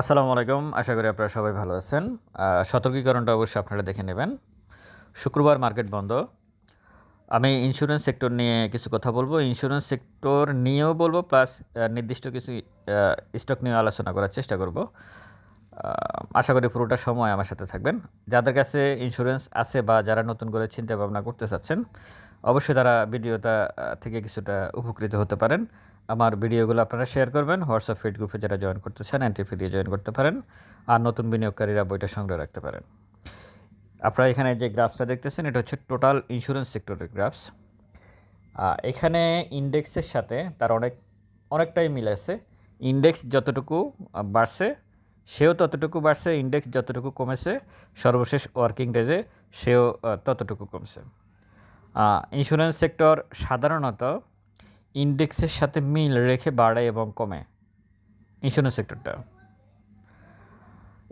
আসসালামু আলাইকুম। আশা করি আপনারা সবাই ভালো আছেন। সতর্কীকরণটা অবশ্যই আপনারা দেখে নেবেন। শুক্রবার মার্কেট বন্ধ। আমি ইন্স্যুরেন্স সেক্টর নিয়ে কিছু কথা বলব। ইন্স্যুরেন্স সেক্টর নিয়েও বলব প্লাস নির্দিষ্ট কিছু স্টক নিয়ে আলোচনা করার চেষ্টা করব। আশা করি পুরোটা সময় আমার সাথে থাকবেন। যাদের কাছে ইন্স্যুরেন্স আছে বা যারা নতুন করে চিন্তা ভাবনা করতে চাচ্ছেন, অবশ্যই তারা ভিডিওটা থেকে কিছুটা উপকৃত হতে পারেন। আমার ভিডিওগুলো আপনারা শেয়ার করবেন। হোয়াটসঅ্যাপ ফিড গ্রুপে যারা জয়েন করতে চান এন্ট্রি ফি দিয়ে জয়েন করতে পারেন। আর নতুন বিনিয়োগকারীরা বইটা সংগ্রহ রাখতে পারেন। আপনারা এখানে যে গ্রাফসটা দেখতেছেন, এটা হচ্ছে টোটাল ইন্স্যুরেন্স সেক্টরের গ্রাফস এখানে ইন্ডেক্সের সাথে তার অনেক, অনেকটাই মিল আছে। ইন্ডেক্স যতটুকু বাড়ছে, সেও ততটুকু বাড়ছে ইন্ডেক্স যতটুকু কমেছে, সর্বশেষ ওয়ার্কিং ডেজে সেও ততটুকু কমছে। ইন্স্যুরেন্স সেক্টর সাধারণত ইন্ডেক্সের সাথে মিল রেখে বাড়ে এবং কমে ইন্স্যুরেন্স সেক্টরটা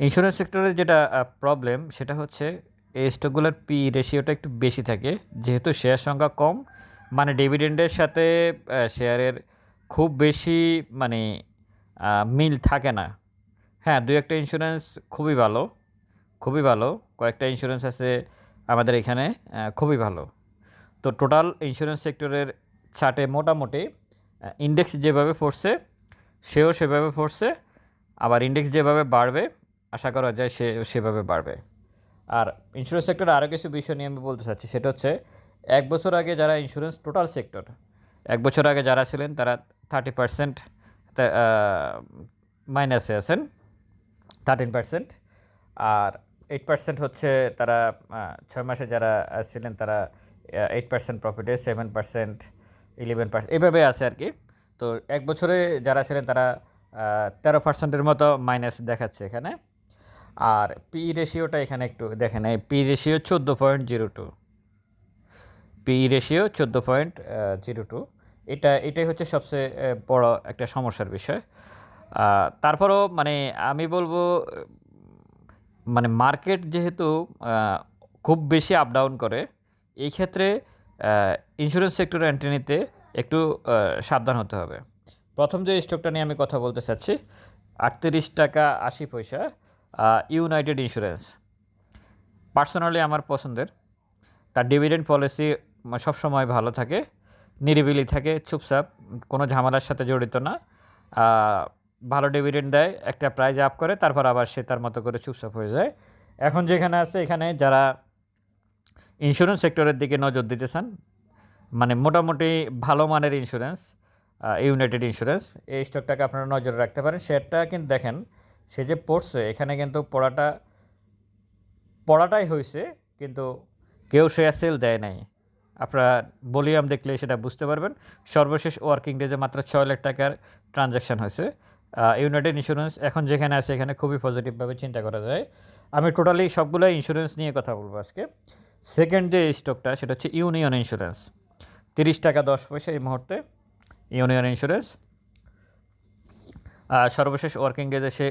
ইন্স্যুরেন্স সেক্টরের যেটা প্রবলেম সেটা হচ্ছে এই স্টকগুলোর পি রেশিওটা একটু বেশি থাকে, যেহেতু শেয়ার সংখ্যা কম মানে ডিভিডেন্ডের সাথে শেয়ারের খুব বেশি মানে মিল থাকে না। হ্যাঁ দু একটা ইন্স্যুরেন্স খুবই ভালো খুবই ভালো, কয়েকটা ইন্স্যুরেন্স আছে আমাদের এখানে খুবই ভালো। তো টোটাল ইন্স্যুরেন্স সেক্টরের চার্টে মোটামুটি ইন্ডেক্স যেভাবে পড়ছে সেও সেভাবে পড়ছে আবার ইন্ডেক্স যেভাবে বাড়বে, আশা করা যায় সে সেভাবে বাড়বে। আর ইন্স্যুরেন্স সেক্টরে আরও কিছু বিষয় নিয়ে আমি বলতে চাচ্ছি, সেটা হচ্ছে এক বছর আগে যারা ইন্স্যুরেন্স টোটাল সেক্টর এক বছর আগে যারা ছিলেন তারা থার্টি পার্সেন্ট মাইনাসে আছেন থার্টিন পার্সেন্ট আর এইট পার্সেন্ট হচ্ছে তারা ছয় মাসে যারা ছিলেন তারা এইট পার্সেন্ট প্রফিটে সেভেন পার্সেন্ট ইলেভেন পার্সেন্ট এভাবে আছে আর কি। তো এক বছরে যারা ছিলেন তারা তেরো পার্সেন্টের মতো মাইনাস দেখাচ্ছে এখানে। আর পি রেশিওটা এখানে একটু দেখেন, এই পি রেশিও চোদ্দ point zero two P ratio চোদ্দ পয়েন্ট জিরো টু এটা, এটাই হচ্ছে সবচেয়ে বড় একটা সমস্যার বিষয়। তারপরও মানে আমি বলব মানে মার্কেট যেহেতু খুব বেশি আপ ডাউন করে, এই ক্ষেত্রে ইন্স্যুরেন্স সেক্টরে এন্ট্রি নিতে একটু সাবধান হতে হবে। প্রথম যে স্টকটা নিয়ে আমি কথা বলতে চাচ্ছি, আটত্রিশ টাকা আশি পয়সা ইউনাইটেড ইন্স্যুরেন্স পার্সোনালি আমার পছন্দের। তার ডিভিডেন্ড পলিসি সবসময় ভালো থাকে, নিরিবিলি থাকে, চুপচাপ, কোনো ঝামেলার সাথে জড়িত না। ভালো ডিভিডেন্ড দেয়, একটা প্রাইজ আপ করে, তারপর আবার সে তার মতো করে চুপচাপ হয়ে যায়। এখন যেখানে আছে, এখানে যারা ইন্স্যুরেন্স সেক্টরের দিকে নজর দিতে চান? মানে মোটামুটি ভালো মানের ইন্স্যুরেন্স ইউনাইটেড ইন্স্যুরেন্স এই স্টকটাকে আপনারা নজর রাখতে পারেন। শেয়ারটা কিন্তু দেখেন, সে যে পড়ছে, এখানে কিন্তু পড়াটা, পড়াটাই হয়েছে, কিন্তু কেউ শেয়ার সেল দেয় নাই। আপনারা ভলিউম দেখলে সেটা বুঝতে পারবেন। সর্বশেষ ওয়ার্কিং ডেজে মাত্র ছয় লাখ টাকার ট্রানজ্যাকশন হয়েছে। ইউনাইটেড ইন্স্যুরেন্স এখন যেখানে আছে, এখানে খুবই পজিটিভভাবে চিন্তা করা যায়। আমি টোটালি সবগুলো ইন্স্যুরেন্স নিয়ে কথা বলব আজকে। সেকেন্ড যে স্টকটা সেটা হচ্ছে ইউনিয়ন ইন্স্যুরেন্স তিরিশ টাকা দশ পয়সা এই মুহূর্তে ইউনিয়ন ইন্স্যুরেন্স সর্বশেষ ওয়ার্কিং ডেজে সে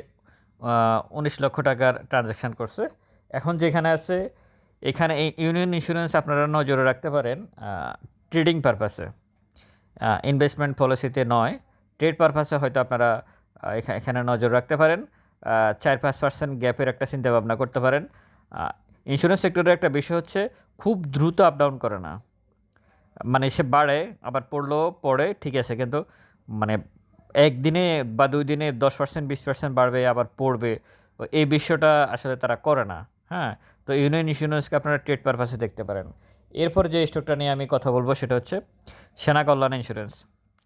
উনিশ লক্ষ টাকার ট্রানজ্যাকশান করছে। এখন যেখানে আছে, এখানে এই ইউনিয়ন ইন্স্যুরেন্স আপনারা নজরে রাখতে পারেন ট্রেডিং পারপাসে ইনভেস্টমেন্ট পলিসিতে নয় ট্রেড পারপাসে হয়তো আপনারা এখানে নজর রাখতে পারেন। চার পাঁচ পার্সেন্ট গ্যাপের একটা চিন্তা ভাবনা করতে পারেন। ইন্স্যুরেন্স সেক্টরের একটা বিষয় হচ্ছে, খুব দ্রুত আপ ডাউন করে না। মানে সে বাড়ে, আবার পড়লেও পড়ে, ঠিক আছে, কিন্তু মানে একদিনে বা দুই দিনে দশ পার্সেন্ট বিশ পার্সেন্ট বাড়বে, আবার পড়বে। এই বিষয়টা আসলে তারা করে না হ্যাঁ? তো ইউনিয়ন ইন্স্যুরেন্সকে আপনারা ট্রেড পারপাসে দেখতে পারেন। এরপর যে স্টকটা নিয়ে আমি কথা বলব, সেটা হচ্ছে Sena Kalyan insurance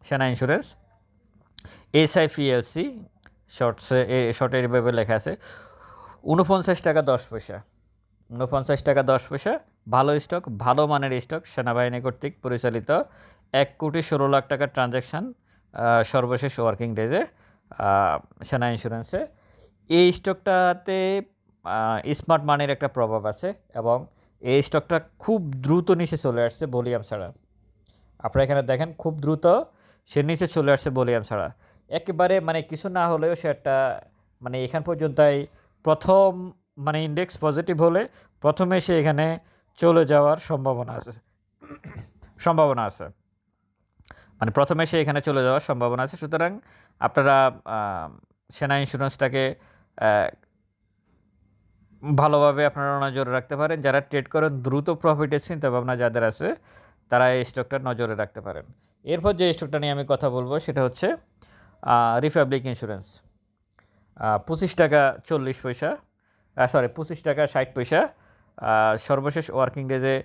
Sena insurance S I SIPLC শর্টসে শর্টের এভাবে লেখা আছে উনপঞ্চাশ টাকা দশ পয়সা। উনপঞ্চাশ টাকা দশ পয়সা, ভালো স্টক ভালো মানের স্টক সেনাবাহিনী কর্তৃক পরিচালিত এক কোটি ষোলো লাখ টাকার ট্রানজ্যাকশান সর্বশেষ ওয়ার্কিং ডেজে সেনা ইন্স্যুরেন্সে এই স্টকটাতে স্মার্ট মানির একটা প্রভাব আছে এবং এই স্টকটা খুব দ্রুত নিচে চলে আসছে বলিয়াম ছাড়া। আপনারা এখানে দেখেন খুব দ্রুত সে নিচে চলে আসছে বলিয়াম ছাড়া। একেবারে মানে কিছু না হলেও সে একটা মানে এখান পর্যন্তই প্রথম মানে ইন্ডেক্স পজিটিভ হলে প্রথমে সে এখানে চলে যাওয়ার সম্ভাবনা আছে। সম্ভাবনা আছে। মানে প্রথমে সে এখানে চলে যাওয়ার সম্ভাবনা আছে। সুতরাং আপনারা সেনা ইন্স্যুরেন্সটাকে ভালোভাবে আপনারা নজরে রাখতে পারেন। যারা ট্রেড করেন, দ্রুত প্রফিটের চিন্তা ভাবনা যাদের আছে, তারা এই স্টকটা নজরে রাখতে পারেন। এরপর যে স্টকটা নিয়ে আমি কথা বলব, সেটা হচ্ছে রিপাবলিক ইন্স্যুরেন্স পঁচিশ টাকা চল্লিশ পয়সা। সরি পঁচিশ টাকা, ষাট পয়সা। সর্বশেষ ওয়ার্কিং ডেজে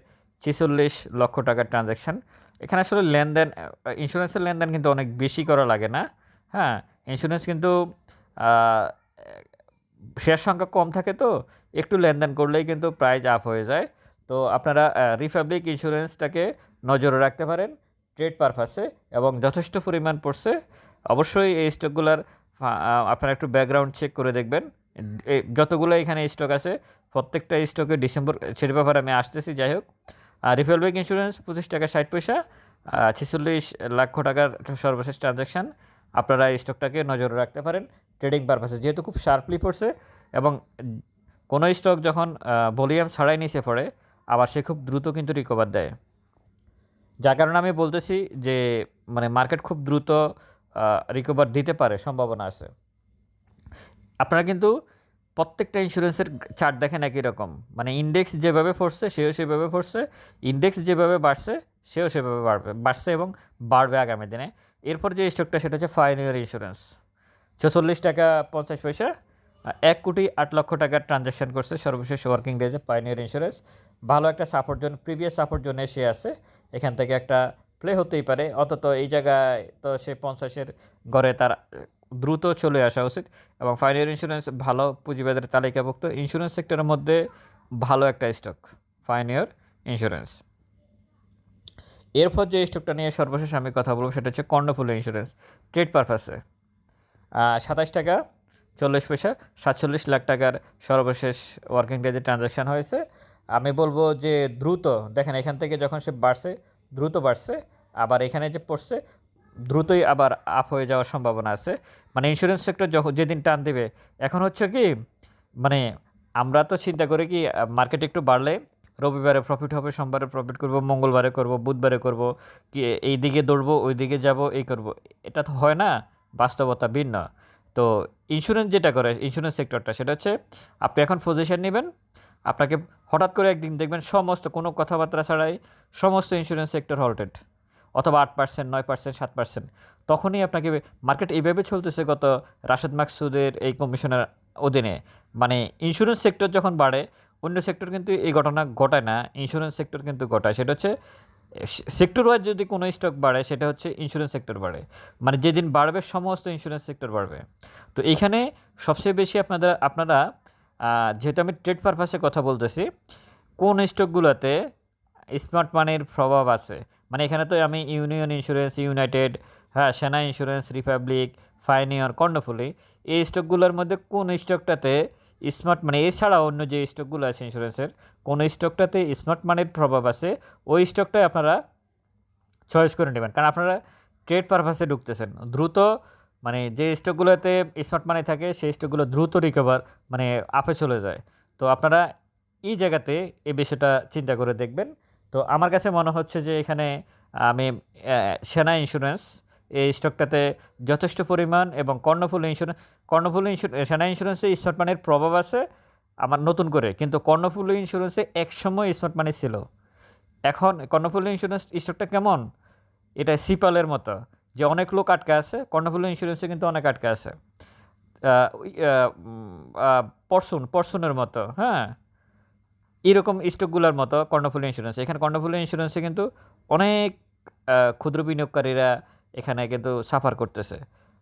ছেচল্লিশ লক্ষ টাকার ট্রানজ্যাকশান এখানে আসলে লেনদেন ইন্স্যুরেন্সের লেনদেন কিন্তু অনেক বেশি করা লাগে না। হ্যাঁ ইন্স্যুরেন্স কিন্তু শেয়ার সংখ্যা কম থাকে তো, একটু লেনদেন করলেই কিন্তু প্রাইস আপ হয়ে যায়। তো আপনারা রিপাবলিক ইন্স্যুরেন্সটাকে নজরে রাখতে পারেন ট্রেড পারপাসে এবং যথেষ্ট পরিমাণ পড়ছে। অবশ্যই এই স্টকগুলার আপনারা একটু ব্যাকগ্রাউন্ড চেক করে দেখবেন। যতগুলো এখানে স্টক আছে, প্রত্যেকটা স্টকে ডিসেম্বর সেটি ব্যাপারে আমি আসতেছি, যাই হোক। আর রিফেল রিপাবলিক ইন্স্যুরেন্স পঁচিশ টাকা ষাট পয়সা ছেচল্লিশ লক্ষ টাকার সর্বশেষ ট্রানজ্যাকশান আপনারা এই স্টকটাকে নজরে রাখতে পারেন ট্রেডিং পারপাসে যেহেতু খুব শার্পলি পড়ছে, এবং কোনো স্টক যখন ভলিউম ছাড়াই নিচে পড়ে, আবার সে খুব দ্রুত কিন্তু রিকভার দেয়। যার কারণে আমি বলতেছি যে মানে মার্কেট খুব দ্রুত রিকভার দিতে পারে, সম্ভাবনা আছে। আপনারা কিন্তু প্রত্যেকটা ইন্স্যুরেন্সের চার্ট দেখেন একই রকম। মানে ইন্ডেক্স যেভাবে পড়ছে সেও সেভাবে পড়ছে ইন্ডেক্স যেভাবে বাড়ছে, সেও সেভাবে বাড়বে, বাড়ছে এবং বাড়বে আগামী দিনে। এরপর যে স্টকটা সেটা হচ্ছে ফাইনাল ইন্স্যুরেন্স ছচল্লিশ টাকা পঞ্চাশ পয়সা, এক কোটি আট লক্ষ টাকার ট্রানজ্যাকশন করছে সর্বশেষ ওয়ার্কিং ডেজে পাইনিয়ার ইন্স্যুরেন্স ভালো একটা সাপোর্ট জোন প্রিভিয়াস সাপোর্ট জোনে সে আছে। এখান থেকে একটা প্লে হতেই পারে। অন্তত এই জায়গায় তো সে পঞ্চাশের ঘরে তার দ্রুত চলে আসা উচিত এবং ফাইনাল ইন্স্যুরেন্স ভালো পুঁজিবাদের তালিকাভুক্ত ইন্স্যুরেন্স সেক্টরের মধ্যে ভালো একটা স্টক ফাইনিয়র ইন্স্যুরেন্স এরপর যে স্টকটা নিয়ে সর্বশেষ আমি কথা বলব সেটা হচ্ছে কর্ণফুল ইন্স্যুরেন্স ট্রেড পারপাসে সাতাশ টাকা, চল্লিশ পয়সা, সাতচল্লিশ লাখ টাকার সর্বশেষ ওয়ার্কিং ডেজে ট্রানজ্যাকশান হয়েছে। আমি বলব যে দ্রুত, দেখেন এখান থেকে যখন সে বাড়ছে, দ্রুত বাড়ছে, আবার এখানে যে পড়ছে দ্রুতই আবার আপ হয়ে যাওয়ার সম্ভাবনা আছে। মানে ইন্স্যুরেন্স সেক্টর যখন যেদিন টান দেবে, এখন হচ্ছে কি মানে আমরা তো চিন্তা করি কি মার্কেট একটু বাড়লে রবিবারে প্রফিট হবে, সোমবারে প্রফিট করব, মঙ্গলবারে করব, বুধবারে করব, কি এই দিকে দৌড়বো, ওই দিকে যাব, এই করব। এটা তো হয় না, বাস্তবতা ভিন্ন। তো ইন্স্যুরেন্স যেটা করে ইন্স্যুরেন্স সেক্টরটা সেটা হচ্ছে আপনি এখন পজিশন নেবেন, আপনাকে হঠাৎ করে একদিন দেখবেন সমস্ত কোনো কথাবার্তা ছাড়াই সমস্ত ইন্স্যুরেন্স সেক্টর হল্টেড অথবা আট পার্সেন্ট নয় পার্সেন্ট সাত পার্সেন্ট তখনই আপনাকে মার্কেট এইভাবে চলতেছে গত রাশেদ মাকসুদের এই কমিশনের অধীনে। মানে ইন্স্যুরেন্স সেক্টর যখন বাড়ে, অন্য সেক্টর কিন্তু এই ঘটনা ঘটায় না ইন্স্যুরেন্স সেক্টর কিন্তু ঘটায়। সেটা হচ্ছে সেক্টর ওয়াইজ যদি কোনো স্টক বাড়ে, সেটা হচ্ছে ইন্স্যুরেন্স সেক্টর বাড়ে। মানে যেদিন বাড়বে, সমস্ত ইন্স্যুরেন্স সেক্টর বাড়বে। তো এইখানে সবচেয়ে বেশি আপনাদের, আপনারা যেহেতু আমি ট্রেড পারপাসে কথা বলতেছি, কোন স্টকগুলোতে স্মার্ট মানির প্রভাব আছে? মানে এখানে তো আমি ইউনিয়ন ইন্স্যুরেন্স, ইউনাইটেড হ্যাঁ সেনা ইন্স্যুরেন্স, রিপাবলিক ফাইনিয়র কর্ণফুলি এই স্টকগুলোর মধ্যে কোন স্টকটাতে স্মার্ট মানি এছাড়া অন্য যে স্টকগুলো আছে ইন্স্যুরেন্সের, কোন স্টকটাতে স্মার্ট মানির প্রভাব আছে, ওই স্টকটাই আপনারা চয়েস করে নেবেন। কারণ আপনারা ট্রেড পারপাসে ঢুকতেছেন। দ্রুত মানে যে স্টকগুলোতে স্মার্ট মানি থাকে, সেই স্টকগুলো দ্রুত রিকভার মানে আপে চলে যায়। তো আপনারা এই জায়গাতে এই বিষয়টা চিন্তা করে দেখবেন। তো আমার কাছে মনে হচ্ছে যে এখানে, আমি সেনা ইন্স্যুরেন্স এই স্টকটাতে যথেষ্ট পরিমাণ এবং কর্ণফুল ইন্স্যুরেন্স কর্ণফুল ইন্স্যুরেন্স সেনা ইন্স্যুরেন্সে স্মার্ট মানির প্রভাব আছে আমার নতুন করে, কিন্তু কর্ণফুল ইন্স্যুরেন্সে একসময় স্মার্ট মানি ছিল। এখন কর্ণফুল ইন্স্যুরেন্স স্টকটা কেমন? এটা সিপালের মতো, যে অনেক লোক আটকে আছে, কর্ণফুল ইন্স্যুরেন্সে কিন্তু অনেক আটকে আছে। পরশুন, পরশুনের মতো হ্যাঁ? এরকম স্টকগুলোর মতো কর্ণফুল ইন্স্যুরেন্স এখানে কর্ণফুল ইন্স্যুরেন্সে কিন্তু অনেক ক্ষুদ্র বিনিয়োগকারীরা এখানে কিন্তু সাফার করতেছে।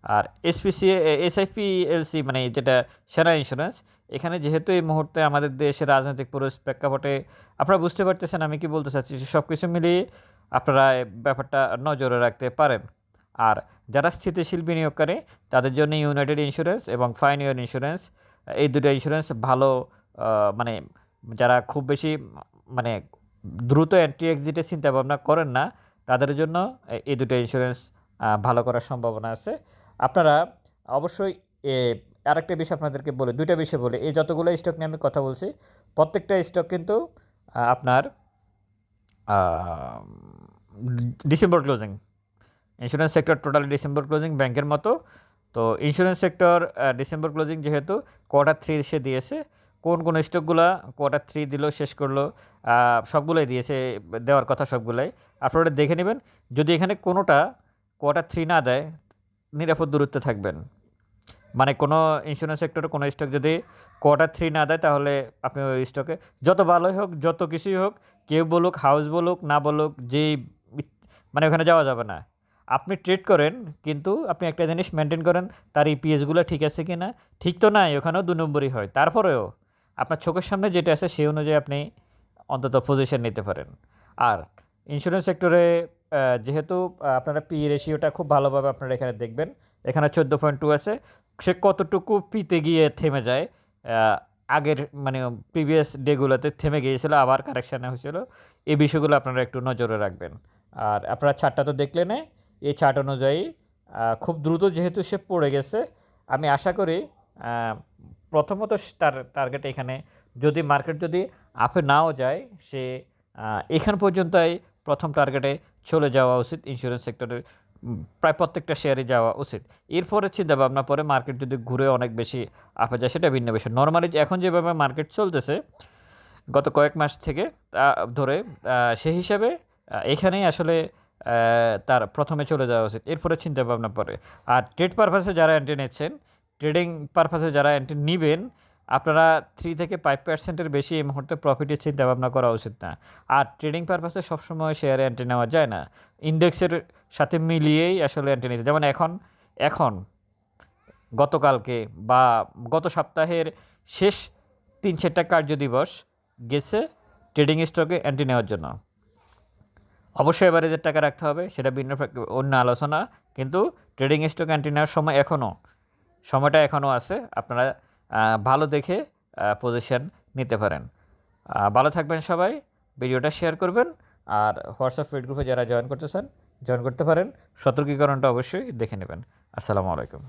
আর এসপিসি এসআইপি এলসি মানে যেটা সেনা ইন্স্যুরেন্স এখানে যেহেতু এই মুহূর্তে আমাদের দেশের রাজনৈতিক পুরুষ প্রেক্ষাপটে আপনারা বুঝতে পারতেছেন আমি কি বলতে চাচ্ছি সব কিছু মিলিয়ে আপনারা ব্যাপারটা নজরে রাখতে পারেন। আর যারা স্থিতিশীল বিনিয়োগকারী, তাদের জন্য ইউনাইটেড ইন্স্যুরেন্স এবং ফাইনিয়র ইন্স্যুরেন্স এই দুটো ইন্স্যুরেন্স ভালো মানে যারা খুব বেশি মানে দ্রুত এন্ট্রি এক্সিটের চিন্তা ভাবনা করেন না, তাদের জন্য এই দুটো ইন্স্যুরেন্স ভালো করার সম্ভাবনা আছে। আপনারা অবশ্যই আরেকটা বিষয় আপনাদেরকে বলে, দুইটা বিষয় বলে। এই যতগুলো স্টক নিয়ে আমি কথা বলছি, প্রত্যেকটা স্টক কিন্তু আপনার December closing insurance sector totally December closing ব্যাংকের মতো। তো ইন্স্যুরেন্স সেক্টর ডিসেম্বর ক্লোজিং যেহেতু কোয়ার্টার থ্রি সে দিয়েছে। কোন কোন স্টকগুলো কোয়ার্টার থ্রি দিল, শেষ করল সবগুলোই দিয়েছে, দেওয়ার কথা সবগুলোই। আপনারা দেখে নেবেন, যদি এখানে কোনোটা কোয়ার্টার থ্রি না দেয়, নিরাপদ দূরত্বে থাকবেন। মানে কোনো ইন্স্যুরেন্স সেক্টরে কোনো স্টক যদি কোয়ার্টার থ্রি না দেয়, তাহলে আপনি ওই স্টকে যত ভালোই হোক, যত কিছুই হোক, কেউ বলুক হাউস বলুক, না বলুক, যেই মানে ওখানে যাওয়া যাবে না। আপনি ট্রেড করেন, কিন্তু আপনি একটা জিনিস মেনটেন করেন, তার ইপিএসগুলো ঠিক আছে কি না ঠিক তো নাই, ওখানেও দু নম্বরই হয়, তারপরেও আপনার চোখের সামনে যেটা আছে সেই অনুযায়ী আপনি অন্তত পজিশন নিতে পারেন। আর ইন্স্যুরেন্স সেক্টরে যেহেতু আপনারা পি রেশিওটা খুব ভালোভাবে আপনারা এখানে দেখবেন, এখানে চোদ্দ পয়েন্ট টু আছে। সে কতটুকু পিতে গিয়ে থেমে যায় আগের মানে প্রিভিয়াস ডেগুলোতে থেমে গিয়েছিল, আবার কারেকশানে হয়েছিল, এই বিষয়গুলো আপনারা একটু নজরে রাখবেন। আর আপনারা চারটা তো দেখলেন এই চার্ট অনুযায়ী খুব দ্রুত যেহেতু সে পড়ে গেছে, আমি আশা করি প্রথমত তার টার্গেট এখানে যদি মার্কেট যদি আপে নাও যায়, সে এখান পর্যন্তই প্রথম টার্গেটে চলে যাওয়া উচিত ইন্স্যুরেন্স সেক্টরের প্রায় প্রত্যেকটা শেয়ারে যাওয়া উচিত। এরপরে চিন্তা ভাবনা পরে মার্কেট যদি ঘুরে অনেক বেশি আপে যায়, সেটা ভিন্ন বিষয়। নর্মালি এখন যেভাবে মার্কেট চলতেছে, গত কয়েক মাস থেকে তা ধরে সেই হিসাবে এখানেই আসলে তার প্রথমে চলে যাওয়া উচিত। এরপরে চিন্তা ভাবনা পরে আর ট্রেড পারপাসে যারা এন্ট্রি নিচ্ছেন ট্রেডিং পারপাসে যারা এন্ট্রি নেবেন, আপনারা থ্রি থেকে ফাইভ পার্সেন্টের বেশি এই মুহূর্তে প্রফিটের চিন্তা ভাবনা করা উচিত না। আর ট্রেডিং পারপাসে সবসময় শেয়ারে এন্ট্রি নেওয়া যায় না। ইন্ডেক্সের সাথে মিলিয়েই আসলে এন্ট্রি নিতে যেমন এখন এখন গতকালকে বা গত সপ্তাহের শেষ তিন চারটা কার্য দিবস গেছে ট্রেডিং স্টকে এন্ট্রি নেওয়ার জন্য। অবশ্যই এবারে যে টাকা রাখতে হবে, সেটা ভিন্ন অন্য আলোচনা। কিন্তু ট্রেডিং স্টক এন্ট্রি নেওয়ার সময় এখনও সময়টা এখনও আছে, আপনারা ভালো দেখে পজিশন নিতে পারেন। ভালো থাকবেন সবাই, ভিডিওটা শেয়ার করবেন, আর হোয়াটসঅ্যাপ ফিড গ্রুপে যারা জয়েন করতে চান জয়েন করতে পারেন। সতর্কীকরণটা অবশ্যই দেখে নেবেন। আসসালামু আলাইকুম।